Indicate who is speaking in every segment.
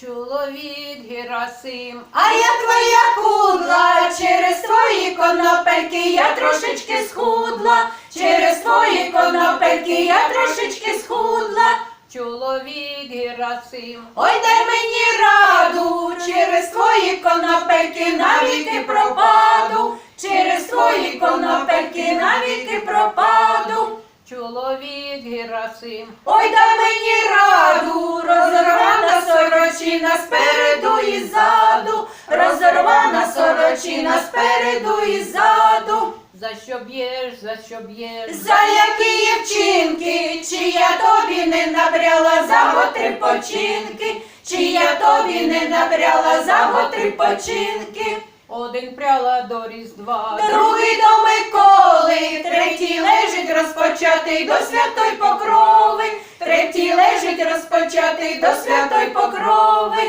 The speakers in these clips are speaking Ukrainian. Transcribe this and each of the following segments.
Speaker 1: чоловік Герасим.
Speaker 2: А я твоя кудла, через твої конопельки я трошечки схудла, через твої конопельки я трошечки схудла.
Speaker 1: Чоловік Герасим.
Speaker 2: Ой, дай мені раду, через твої конопельки навіки пропаду, через твої конопельки навіки пропаду.
Speaker 1: Чоловік Герасим.
Speaker 2: Ой, дай мені раду, сорочина спереду і ззаду, розорвана сорочина спереду і ззаду.
Speaker 1: За що б'єш, за що б'єш?
Speaker 2: За які є вчинки, чи я тобі не набряла за готри починки, чи я тобі не набряла за готри починки.
Speaker 1: Один пряла до Різдва.
Speaker 2: Другий до Миколи, третій лежить розпочатий до святої покрови, третій лежить розпочатий до святої покрови.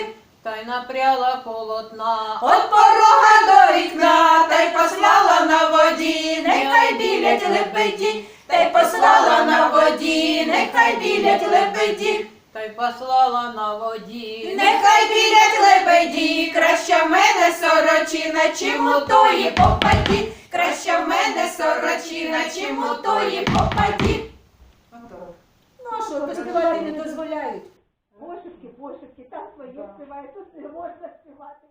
Speaker 1: Та й напряла полотна.
Speaker 2: От порога до вікна, та й послала на воді, нехай білять лебеді, та й послала на воді, нехай білять лебеді,
Speaker 1: Та й послала на воді.
Speaker 2: нехай білять лебеді, краща в мене сорочина, чим у тої попаді, краща в мене сорочина, чим у тої попаді.
Speaker 3: Співати не дозволяють? Пошепки, пошепки, там своє співають, тут не можна співати.